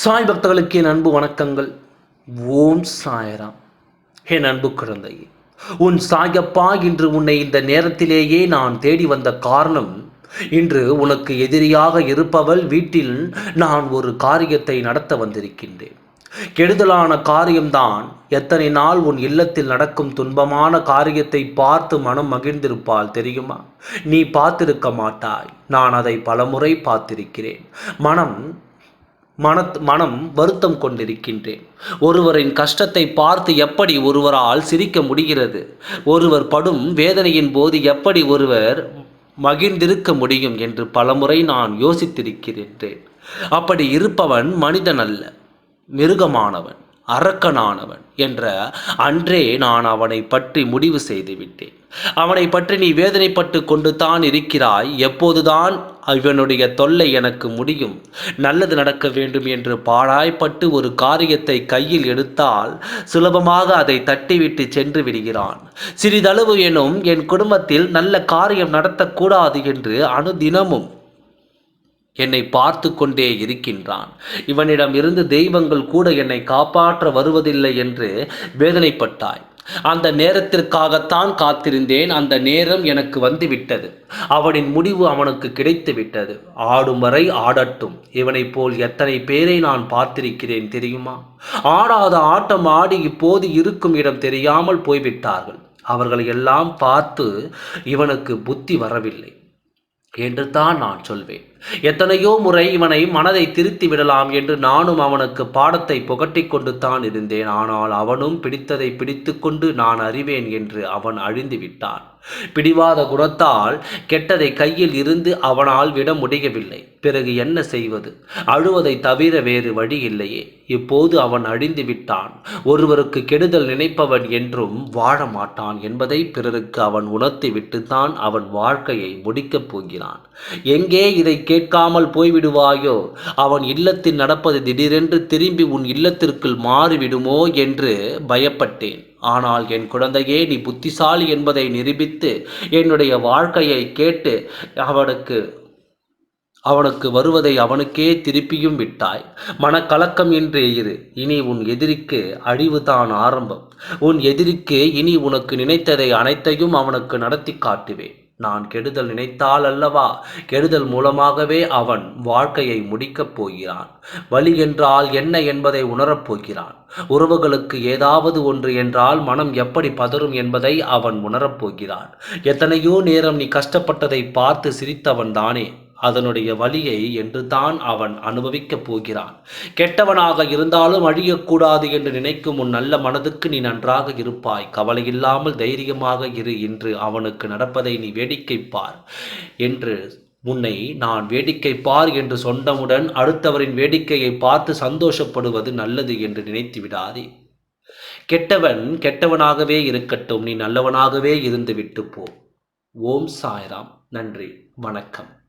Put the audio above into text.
சாய் பக்தர்களுக்கு என் அன்பு வணக்கங்கள். ஓம் சாயராம். என் அன்பு குழந்தை உன் சாயப்பா இன்று உன்னை இந்த நேரத்திலேயே நான் தேடி வந்த காரணம் இன்று உனக்கு எதிரியாக இருப்பவள் வீட்டில் நான் ஒரு காரியத்தை நடத்த வந்திருக்கின்றேன். கெடுதலான காரியம்தான். எத்தனை நாள் உன் இல்லத்தில் நடக்கும் துன்பமான காரியத்தை பார்த்து மனம் மகிழ்ந்திருப்பால் தெரியுமா? நீ பார்த்திருக்க மாட்டாய். நான் அதை பலமுறை பார்த்திருக்கிறேன். மனம் மனத் மனம் வருத்தம் கொண்டிருக்கின்றேன். ஒருவரின் கஷ்டத்தை பார்த்து எப்படி ஒருவரால் சிரிக்க முடிகிறது? ஒருவர் படும் வேதனையின் போது எப்படி ஒருவர் மகிழ்ந்திருக்க முடியும் என்று பலமுறை நான் யோசித்திருக்கிறேன் அப்படி இருப்பவன் மனிதன் அல்ல மிருகமானவன். அரக்கனானவன் என்ற அன்றே நான் அவனை பற்றி முடிவு செய்து விட்டேன் அவனை பற்றி நீ வேதனைப்பட்டு கொண்டு தான் இருக்கிறாய். எப்போதுதான் இவனுடைய தொல்லை எனக்கு முடியும். நல்லது நடக்க வேண்டும் என்று பாழாய்ப்பட்டு ஒரு காரியத்தை கையில் எடுத்தால் சுலபமாக அதை தட்டிவிட்டு சென்று விடுகிறான். சிறிதளவு எனும் என் குடும்பத்தில் நல்ல காரியம் நடத்தக்கூடாது என்று அனுதினமும் என்னை பார்த்து கொண்டே இருக்கின்றான். இவனிடம் இருந்து தெய்வங்கள் கூட என்னை காப்பாற்ற வருவதில்லை என்று வேதனைப்பட்டாய். அந்த நேரத்திற்காகத்தான் காத்திருந்தேன். அந்த நேரம் எனக்கு வந்துவிட்டது. அவனின் முடிவு அவனுக்கு கிடைத்து விட்டது ஆடும் வரை ஆடட்டும். இவனைப் போல் எத்தனை பேரை நான் பார்த்திருக்கிறேன் தெரியுமா? ஆடாத ஆட்டம் ஆடி இப்போது இருக்கும் இடம் தெரியாமல் போய்விட்டார்கள். அவர்களை எல்லாம் பார்த்து இவனுக்கு புத்தி வரவில்லை. என்று தான் நான் சொல்வேன். எத்தனையோ முறை இவனை மனதை திருத்தி விடலாம் என்று நானும் அவனுக்கு பாடத்தை புகட்டி கொண்டு தான் இருந்தேன். ஆனால் அவனும் பிடித்ததை பிடித்து கொண்டு நான் அறிவேன் என்று அவன் அழிந்து விட்டான். பிடிவாத குணத்தால் கெட்டதை கையில் இருந்து அவனால் விட முடியவில்லை. பிறகு என்ன செய்வது? அழுவதை தவிர வேறு வழி இல்லையே. இப்போது அவன் அழிந்து விட்டான். ஒருவருக்கு கெடுதல் நினைப்பவன் என்றும் வாழ மாட்டான் என்பதை பிறருக்கு அவன் உணர்த்தி விட்டுத்தான் அவன் வாழ்க்கையை முடிக்கப் போகிறான். எங்கே இதை கேட்காமல் போய்விடுவாயோ? அவன் இல்லத்தில் நடப்பது திடீரென்று திரும்பி உன் இல்லத்திற்குள் மாறிவிடுமோ என்று பயப்பட்டேன். ஆனால் என் குழந்தையே நீ புத்திசாலி என்பதை நிரூபித்து என்னுடைய வாழ்க்கையை கேட்டு அவனுக்கு அவனுக்கு வருவதை அவனுக்கே திருப்பியும் விட்டாய். மனக்கலக்கம் என்று இரு. இனி உன் எதிரிக்கு அழிவுதான் ஆரம்பம். உன் எதிரிக்கு இனி உனக்கு நினைத்ததை அனைத்தையும் அவனுக்கு நடத்தி காட்டுவேன். நான் கெடுதல் நினைத்தால் அல்லவா? கெடுதல் மூலமாகவே அவன் வாழ்க்கையை முடிக்கப் போகிறான். வழி என்றால் என்ன என்பதை உணரப் போகிறான். உறவுகளுக்கு ஏதாவது ஒன்று என்றால் மனம் எப்படி பதறும் என்பதை அவன் உணரப் போகிறான். எத்தனையோ நேரம் நீ கஷ்டப்பட்டதை பார்த்து சிரித்தவன் தானே. அதனுடைய வழியை என்று தான் அவன் அனுபவிக்கப் போகிறான். கெட்டவனாக இருந்தாலும் அழியக்கூடாது என்று நினைக்கும் உன் நல்ல மனதுக்கு நீ நன்றாக இருப்பாய். கவலை இல்லாமல் தைரியமாக இரு என்று அவனுக்கு நடப்பதை நீ வேடிக்கை பார் என்று உன்னை நான் வேடிக்கை பார் என்று சொன்னவுடன் அடுத்தவரின் வேடிக்கையை பார்த்து சந்தோஷப்படுவது நல்லது என்று நினைத்து விடாதே. கெட்டவன் கெட்டவனாகவே இருக்கட்டும். நீ நல்லவனாகவே இருந்து விட்டு போ. ஓம் சாய்ராம். நன்றி. வணக்கம்.